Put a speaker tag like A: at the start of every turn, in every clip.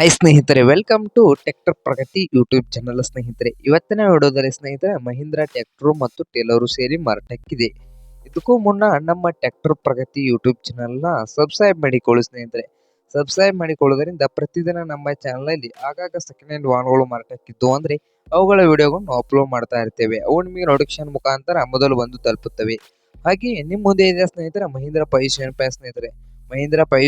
A: High ಸ್ನೇಹಿತರೆ. Welcome to tractor Pragati YouTube channel ಸ್ನೇಹಿತರೆ. ಇವತ್ತಿನ ವಿಡಿಯೋದಲ್ಲಿ, ಸ್ನೇಹಿತರೆ, ಮಹೀಂದ್ರ ಟ್ರ್ಯಾಕ್ಟರ್ ಮತ್ತು ಟೇಲರು ಸೇರಿ ಮಾರಾಟಕ್ಕಿದೆ ಇದಕ್ಕೂ ಮುನ್ನ ನಮ್ಮ ಟ್ರ್ಯಾಕ್ಟರ್ ಪ್ರಗತಿ ಯೂಟ್ಯೂಬ್ ಚಾನಲ್ನ ಸಬ್ಸ್ಕ್ರೈಬ್ ಮಾಡಿಕೊಳ್ಳಿ, ಸ್ನೇಹಿತರೆ. ಸಬ್ಸ್ಕ್ರೈಬ್ ಮಾಡಿಕೊಳ್ಳೋದ್ರಿಂದ ಪ್ರತಿದಿನ ನಮ್ಮ ಚಾನಲಲ್ಲಿ ಆಗಾಗ ಸೆಕೆಂಡ್ ಹ್ಯಾಂಡ್ ವಾಹನಗಳು ಮಾರಾಟಕ್ಕಿದ್ದು. ಅಂದ್ರೆ ಅವುಗಳ ವಿಡಿಯೋಗಳನ್ನು ಅಪ್ಲೋಡ್ ಮಾಡ್ತಾ ಇರ್ತೇವೆ. ಅವು ನಿಮಗೆ ನೋಟಿಫಿಕೇಶನ್ ಮುಖಾಂತರ ಮೊದಲು ಬಂದು ತಲುಪುತ್ತವೆ. ಹಾಗೆ ನಿಮ್ಮ ಮುಂದೆ ಇದೆ, ಸ್ನೇಹಿತರೆ, ಮಹೀಂದ್ರ ಪೈ ಸ್ನೇಹಿತರೆ. ಮಹೀಂದ್ರ ಪೈ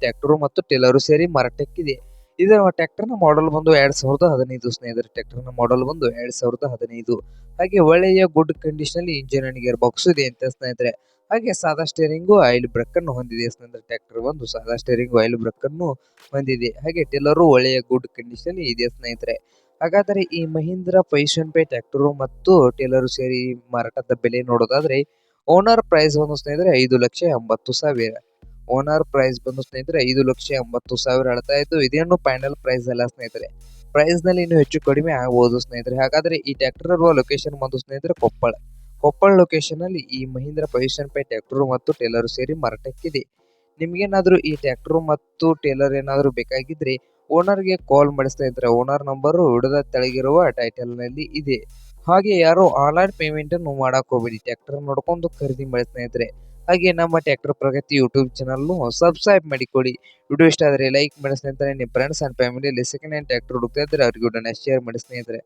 A: ಟ್ರ್ಯಾಕ್ಟರ್ ಮತ್ತು ಟೇಲರು ಸೇರಿ ಮಾರಾಟಕ್ಕಿದೆ. ಇದರ ಟ್ರ್ಯಾಕ್ಟರ್ನ ಮಾಡೆಲ್ ಬಂದು ಎರಡ್ ಸಾವಿರದ ಹದಿನೈದು ಸ್ನೇಹಿತರೆ ಟ್ರ್ಯಾಕ್ಟರ್ನ ಮಾಡೆಲ್ ಬಂದು ಎರಡ್ ಸಾವಿರದ ಹದಿನೈದು. ಹಾಗೆ ಒಳ್ಳೆಯ good condition engine and gear box ಇದೆ ಅಂತ ಸ್ನೇಹಿತರೆ. ಹಾಗೆ ಸಾದಾ ಸ್ಟೇರಿಂಗು ಆಯಿಲ್ ಬ್ರೇಕ್ ಅನ್ನು ಹೊಂದಿದೆ ಸ್ನೇಹಿತರೆ ಟ್ರ್ಯಾಕ್ಟರ್ ಬಂದು ಸಾದಾ ಸ್ಟೇರಿಂಗ್ ಆಯಿಲ್ ಬ್ರೇಕ್ ಅನ್ನು ಹೊಂದಿದೆ. ಹಾಗೆ ಟೆಲ್ಲರು ಒಳ್ಳೆಯ ಗುಡ್ ಕಂಡೀಷನ್ ಇದೆ ಸ್ನೇಹಿತರೆ. ಹಾಗಾದರೆ ಈ ಮಹೀಂದ್ರ ಪೈಶನ್ ಪೇ ಟ್ರ್ಯಾಕ್ಟರು ಮತ್ತು ಟೇಲರು ಸೇರಿ ಮಾರಾಟದ ಬೆಲೆ ನೋಡೋದಾದ್ರೆ ಓನರ್ ಪ್ರೈಸ್ ಒಂದು ಸ್ನೇಹಿತರೆ ಐದು ಲಕ್ಷ ಎಂಬತ್ತು ಸಾವಿರ. ಓನರ್ ಪ್ರೈಸ್ ಬಂದು ಸ್ನೇಹಿತರೆ ಐದು ಲಕ್ಷ ಎಂಬತ್ತು ಸಾವಿರ ಹೇಳ್ತಾ ಇತ್ತು. ಇದೇನು ಫೈನಲ್ ಪ್ರೈಸ್ ಅಲ್ಲ ಸ್ನೇಹಿತರೆ. ಪ್ರೈಸ್ನಲ್ಲಿ ಇನ್ನೂ ಹೆಚ್ಚು ಕಡಿಮೆ ಆಗಬಹುದು ಸ್ನೇಹಿತರೆ. ಹಾಗಾದ್ರೆ ಈ ಟ್ರ್ಯಾಕ್ಟರ್ ಇರುವ ಲೊಕೇಶನ್ ಬಂದು ಸ್ನೇಹಿತರೆ ಕೊಪ್ಪಳ. ಕೊಪ್ಪಳ ಲೊಕೇಶನ್ ಅಲ್ಲಿ ಈ ಮಹೀಂದ್ರ ಪೊಸಿಷನ್ ಪೈ ಟ್ರ್ಯಾಕ್ಟರ್ ಮತ್ತು ಟೇಲರ್ ಸೇರಿ ಮಾರಾಟಕ್ಕಿದೆ. ನಿಮ್ಗೇನಾದ್ರೂ ಈ ಟ್ರ್ಯಾಕ್ಟರ್ ಮತ್ತು ಟೇಲರ್ ಏನಾದರೂ ಬೇಕಾಗಿದ್ರೆ ಓನರ್ಗೆ ಕಾಲ್ ಮಾಡಿಸ್ತಾ ಇದ್ರೆ ಓನರ್ ನಂಬರ್ ಹಿಡಿದ ತೆಳಗಿರುವ ಟೈಟಲ್ನಲ್ಲಿ ಇದೆ. ಹಾಗೆ ಯಾರು ಆನ್ಲೈನ್ ಪೇಮೆಂಟ್ ಅನ್ನು ಮಾಡಕ್ ಹೋಗ್ಬೇಡಿ. ಟ್ರ್ಯಾಕ್ಟರ್ ನೋಡ್ಕೊಂಡು ಖರೀದಿ ಮಾಡಿ ಸ್ನೇಹಿತರೆ. ಹಾಗೆ ನಮ್ಮ tractor Pragati YouTube channel subscribe ಮಾಡಿಕೊಡಿ. ವಿಡಿಯೋ ಇಷ್ಟ ಆದರೆ ಲೈಕ್ ಮಾಡಿ ಸ್ನೇಹಿತರೆ ನಿಮ್ಮ ಫ್ರೆಂಡ್ಸ್ ಅಂಡ್ ಫ್ಯಾಮಿಲಿಯಲ್ಲಿ ಸೆಕೆಂಡ್ ಹ್ಯಾಂಡ್ ಟ್ರ್ಯಾಕ್ಟರ್ ಹುಡುಕ್ತಾ ಇದ್ರೆ ಅವ್ರಿಗೆ ಶೇರ್ ಮಾಡಿ ಸ್ನೇಹಿತರೆ